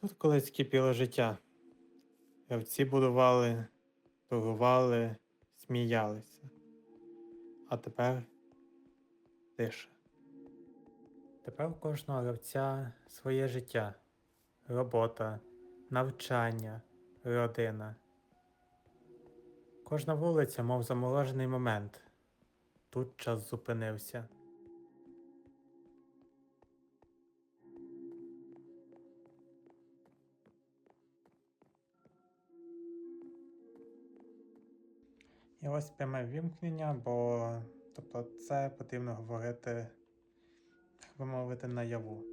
Тут колись кипіло життя. Гравці будували, торгували, сміялися. А тепер тиша. Тепер у кожного гравця своє життя, робота, навчання, родина. Кожна вулиця, мов заморожений момент. Тут час зупинився. Ось пряме вімкнення, бо тобто це потрібно говорити, так би мовити, наяву.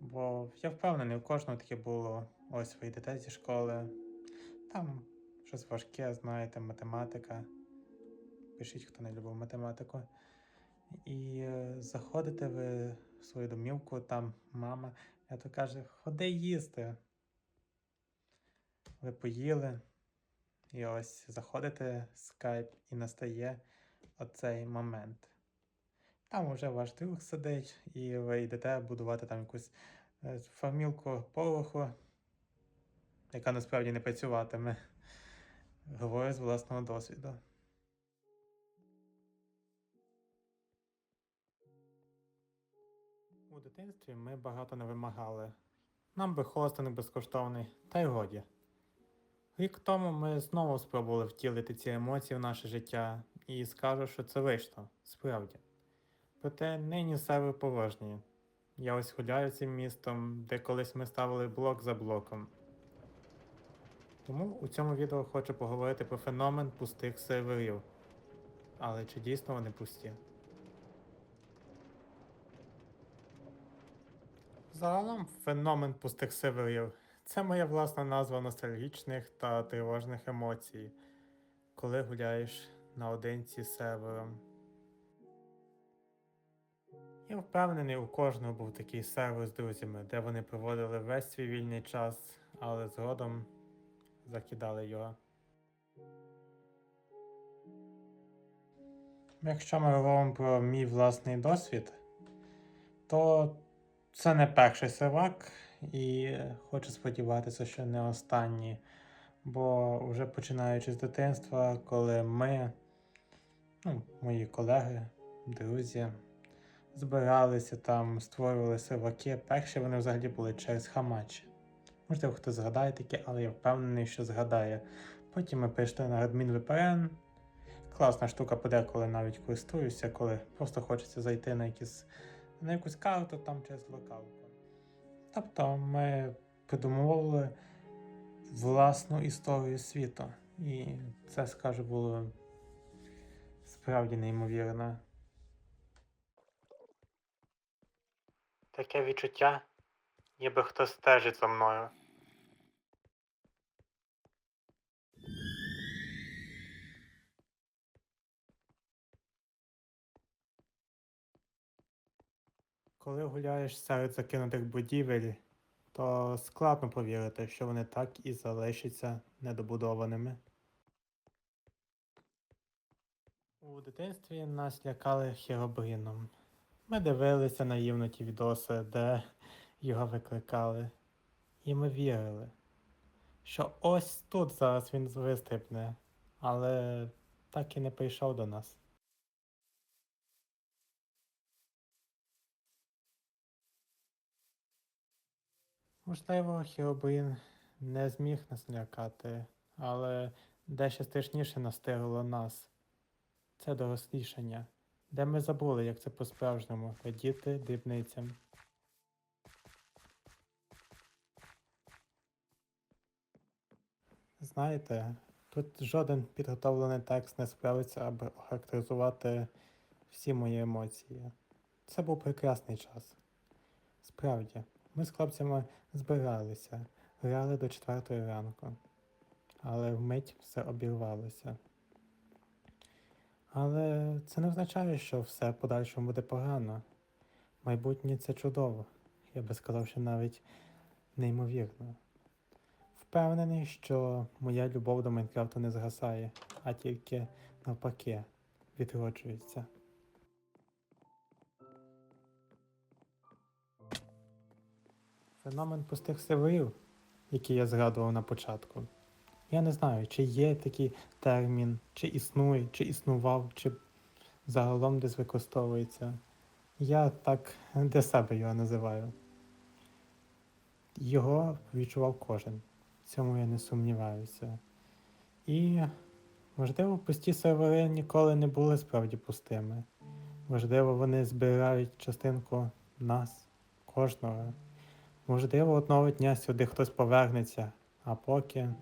Бо я впевнений, у кожного таке було. Ось ви йдете зі школи. Там щось важке, знаєте, математика. Пишіть, хто не любив математику. І е, заходите ви в свою домівку, там мама, я то каже, ходи їсти. Ви поїли. І ось заходите в скайп і настає оцей момент. Там вже ваш друг сидить, і ви йдете будувати там якусь е, фармілку пороху, яка насправді не працюватиме. Говорю з власного досвіду. У дитинстві ми багато не вимагали. Нам би хостинг безкоштовний, та й годі. Рік тому ми знову спробували втілити ці емоції в наше життя, і скажу, що це вийшло, справді. Проте нині сервер порожній. Я ось гуляю цим містом, де колись ми ставили блок за блоком. Тому у цьому відео хочу поговорити про феномен пустих серверів. Але чи дійсно вони пусті? Загалом феномен пустих серверів це моя власна назва ностальгічних та тривожних емоцій, коли гуляєш наодинці з сервером. Я впевнений, у кожного був такий сервер з друзями, де вони проводили весь свій вільний час, але згодом закидали його. Якщо ми говоримо про мій власний досвід, то це не перший сервак, і хочу сподіватися, що не останній. Бо вже починаючи з дитинства, коли ми, ну, мої колеги, друзі, збиралися там, створювали серваки, перші вони взагалі були через хамачі. Можливо, хто згадає таке, але я впевнений, що згадає. Потім ми прийшли на Redmin VPN. Класна штука, подеколи навіть користуюся, коли просто хочеться зайти на якісь, на якусь карту там через локалку. Тобто ми придумували власну історію світу. І це, скажу, було справді неймовірно. Таке відчуття, ніби хтось стежить за мною. Коли гуляєш серед закинутих будівель, то складно повірити, що вони так і залишаться недобудованими. У дитинстві нас лякали хіробрином. Ми дивилися наївно ті відоси, де його викликали. І ми вірили, що ось тут зараз він вистрибне, але так і не прийшов до нас. Можливо, Хіробрін не зміг нас лякати, але дещо страшніше настигло нас. Це дорослішання, де ми забули, як це по-справжньому радіти дрібницям. Знаєте, тут жоден підготовлений текст не справиться, аби охарактеризувати всі мої емоції. Це був прекрасний час. Справді, ми з хлопцями збиралися, грали до четвертої ранку, але вмить все обірвалося. Але це не означає, що все в подальшому буде погано. Майбутнє це чудово, я би сказав, що навіть неймовірно. Впевнений, що моя любов до Майнкрафту не згасає, а тільки навпаки відроджується. Феномен пустих серверів, який я згадував на початку. Я не знаю, чи є такий термін, чи існує, чи існував, чи загалом десь використовується. Я так для себе його називаю. Його відчував кожен. В цьому я не сумніваюся. І, можливо, пусті сервери ніколи не були справді пустими. Можливо, вони збирають частинку нас, кожного. Можливо, одного дня сюди хтось повернеться, а поки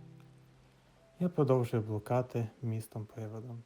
я продовжую блукати містом приводом.